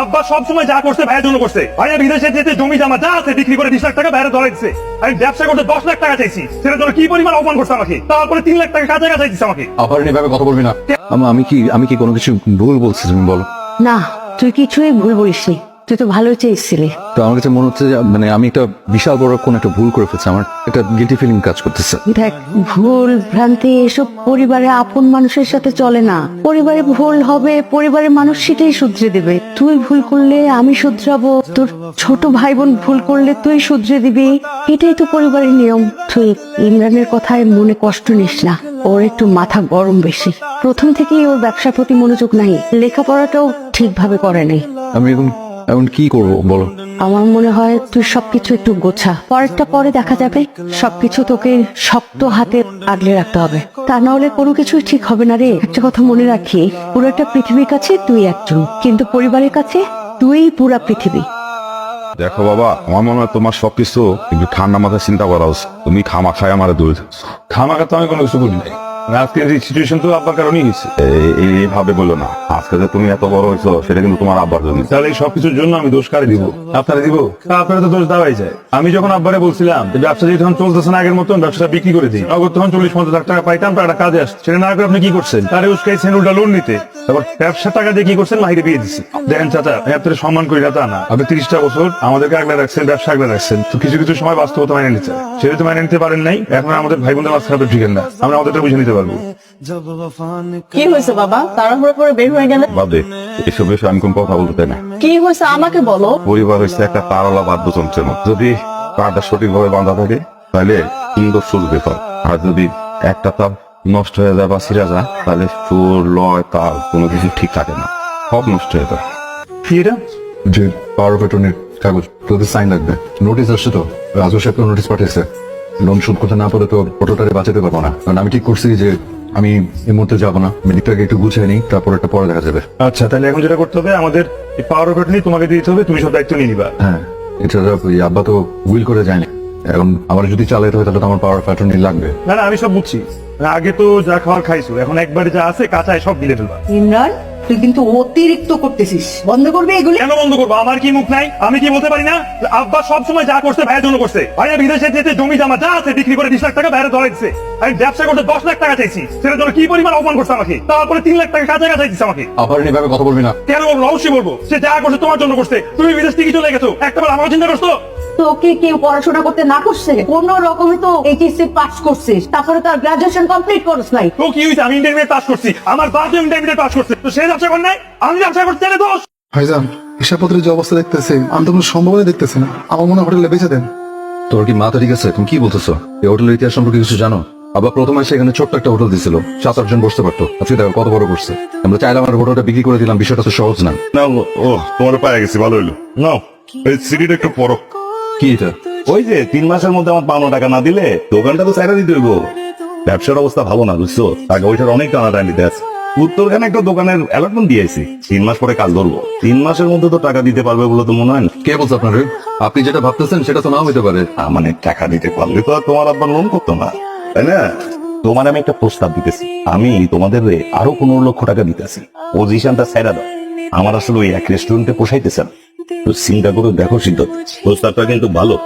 আব্বা সব সময় যা করছে ভাইয়ের জন্য করছে। ভাইয়া বিদেশে যেতে জমি জামা যা আছে বিক্রি করে বিশ লাখ টাকা বাইরে ধরে দিচ্ছে আমি ব্যবসা করতে দশ লাখ টাকা চাইছি। সেটার জন্য কি পরিমাণ অপমান করছে আমাকে? তারপরে তিন লাখ টাকা কাজে কাজে দিচ্ছে আমাকে। আবার এভাবে কথা বলবি না। আমা আমি কি আমি কি কোনো কিছু ভুল বলছি তুমি বলো। না তুই কিছুই ভুল বলিসনি। তুই তো ভালো চেয়েছিলি। তো আমার কাছে মনে হচ্ছে যে মানে আমি একটা বিশাল বড় কোন একটা ভুল করে ফেলছি আমার একটা গিল্টি ফিলিং কাজ করতেছে। দেখ ভুল ভ্রান্তি এসব পরিবারে আপন মানুষের সাথে চলে না। পরিবারে ভুল হবে পরিবারের মানুষ সেটাই শুধরে দেবে। তুই ভুল করলে আমি শুধরাবো তোর ছোট ভাই বোন ভুল করলে তুই শুধরে দিবি। এটাই তো পরিবারের নিয়ম। তুই ইমরানের কথায় মনে কষ্ট নিস না ওর একটু মাথা গরম বেশি। প্রথম থেকেই ওর ব্যবসার প্রতি মনোযোগ নাই লেখাপড়াটাও ঠিকভাবে করে নাই। আমি এখন এখন কি করব বলো? আমার মনে হয় তুই সবকিছু একটু গোছা। পরেরটা পরে দেখা যাবে সবকিছু তোকে শক্ত হাতে আগলে রাখতে হবে। তা না হলে কোনো কিছুই ঠিক হবে না রে। একটা কথা মনে রাখি পুরো একটা পৃথিবীর কাছে তুই একজন কিন্তু পরিবারের কাছে তুই পুরা পৃথিবী। দেখো বাবা আমার মনে হয় তোমার সবকিছু একটু ঠান্ডা মাথায় চিন্তা করা উচিত। তুমি খামা খায় আমার দূরে খামাকা তো আমি কোনো কিছু করি নাই। আজকের এই সিচুয়েশন তো আব্বার কারণেই হয়েছে। এইভাবে বলো না। আজকে যে তুমি এত বড় হয়েছো সেটা কিন্তু তোমার আব্বার জন্য। তাহলে এই সবকিছুর জন্য আমি দোষ কারে দিব? আপনারা দিব? আপনারা তো দোষ দেওয়াই যায়। আমি যখন আব্বারে বলছিলাম যে ব্যবসা যদি তখন চলতেছে না আগের মতন ব্যবসাটা বিক্রি করে দিই। নগদ তখন চল্লিশ পঞ্চাশ লাখ টাকা পাইতাম টাকাটা কাজে আসছে সেটা না করে আপনি কি করছেন? তারে উস্কাইছেন উল্টা লোন নিতে। তারপর ব্যবসা টাকা দিয়ে কি করছেন? মাহিরে বিয়ে দিচ্ছি দেখেন চাচা আমি আপনার সম্মান করি না তা না। আপনি তিরিশটা বছর আমাদেরকে আগলে রাখছেন ব্যবসা আগলে রাখছেন। তো কিছু কিছু সময় বাস্তবতা মাইনে নিতে সেটা তো মাইনে নিতে পারেন নাই। এখন আমাদের ভাই বোনদের মাঝখানে ঠিক না। আমরা আমাদেরটা বুঝে নিতে পারব। কি হয়েছে বাবা? তাড়াহুড়ো করে বের হয়ে গেলে? বাদে এসব বিষয়ে আমি কোনো কথা বলতে না। কি হয়েছে? আমাকে বলো। পরিবার হচ্ছে একটা তারলা যদি সঠিকভাবে বাঁধা থাকে তাহলে সুন্দর সুর বের হয়। আর যদি একটা তার নষ্ট হয়ে যায় বা ছিঁড়া যায় তাহলে সুর লয় তাল কোনো কিছু ঠিক থাকে না। সব নষ্ট হয়ে যায়। কি এটা? যে পাওয়ার অফ অ্যাটর্নির কাগজ তোদের সাইন লাগবে। নোটিশ আসছে তো? রাজু সাহেবকে নোটিশ পাঠিয়েছে। লোন শোধ করতে না পারলে তো অটোটারে বাঁচাতে পারব না। কারণ আমি ঠিক করছি যে আমি এই মুহূর্তে যাব না। মেডিকটাকে একটু গুছিয়ে নিই তারপর একটা পরে দেখা যাবে। আচ্ছা তাহলে এখন যেটা করতে হবে আমাদের এই পাওয়ার অফ নিয়ে তোমাকে দিতে হবে তুমি সব দায়িত্ব নিয়ে নিবা। হ্যাঁ এছাড়া ওই আব্বা তো উইল করে যায়নি। এখন আমার যদি চালাইতে হয় তাহলে তো আমার পাওয়ার অফ অ্যাটর্নি লাগবে। না না আমি সব বুঝছি। আগে তো যা খাওয়ার খাইছো এখন একবারে যা আছে কাঁচায় সব গিলে ফেলবা। ইমরান? তুই কিন্তু অতিরিক্ত করতেছিস। বন্ধ করবি এগুলি? কেন বন্ধ করব? আমার কি মুখ নাই? আমি কি বলতে পারি না? আব্বা সব সময় যা করছে ভাইয়ের জন্য করছে। ভাইয়া বিদেশে যেতে জমি জামা যা আছে বিক্রি করে বিশ লাখ টাকা বাইরে ধরে দিচ্ছে আমি ব্যবসা করতে দশ লাখ টাকা চাইছি। সেটার জন্য কি পরিমাণ অপমান করছে আমাকে? তারপরে তিন লাখ টাকা কাজে কাজে দিচ্ছে আমাকে। আবার এভাবে কথা বলবি না। কেন বলব? অবশ্যই বলব। সে যা করছে তোমার জন্য করছে। তুমি বিদেশ থেকে চলে গেছো। একটা বার আমার চিন্তা করছ? তোকে কেউ পড়াশোনা করতে না করছে? কোন রকমে তো এইচএসসি পাস করছিস। তারপরে তার গ্রাজুয়েশন কমপ্লিট করছ নাই। তো কি হয়েছে আমি ইন্টারমিডিয়েট পাস করছি। আমার বাপ ইন্টারমিডিয়েট পাস করছে। তো সে ব্যবসা করে নাই? আমি ব্যবসা করছি তাহলে দোষ? ভাইজান হিসাবপত্রের যে অবস্থা দেখতেছি আমি তো কোনো সম্ভাবনা দেখতেছি না। আমার মনে হয় হোটেলে বেঁচে দেন। তোর কি মাথা ঠিক আছে? তুমি কি বলতেছো? এই হোটেলের ইতিহাস সম্পর্কে কিছু জানো? আবার প্রথমে এসে এখানে ছোট্ট একটা হোটেল দিছিল। সাত আটজন বসতে পারতো। আজকে দেখো কত বড় করছে। আমরা চাইলাম আমার হোটেলটা বিক্রি করে দিলাম। বিষয়টা তো সহজ না। না ও তোমার পায়ে গেছি। ভালো হইল। নাও এই সিডিটা একটু পরো কি ওই যে তিন মাসের মধ্যে আমার পাওনা টাকা না দিলে দোকানটা তো চাইরা দিতে হইব। ব্যবসার অবস্থা ভালো না বুঝছ? টাকা ওইটার অনেক টানা উত্তরখানে একটা দোকানের অ্যালটমেন্ট দিয়েছি তিন মাস পরে কাজ ধরবো। তিন মাসের মধ্যে তো টাকা দিতে পারবে বলে তো মনে হয় না। কে বলছে আপনার? আপনি যেটা ভাবতেছেন সেটা তো নাও হইতে পারে। মানে টাকা দিতে পারলে তো আর তোমার আব্বার লোন করতো না। তাই না? তোমার আমি একটা প্রস্তাব দিতেছি। আমি তোমাদের আরও পনেরো লক্ষ টাকা দিতেছি। পজিশনটা ছেড়া দাও। আমার আসলে ওই এক রেস্টুরেন্টে পোষাইতেছে না। চিন্তা করে দেখো সিদ্ধ প্রস্তাবটা কিন্তু ভালো।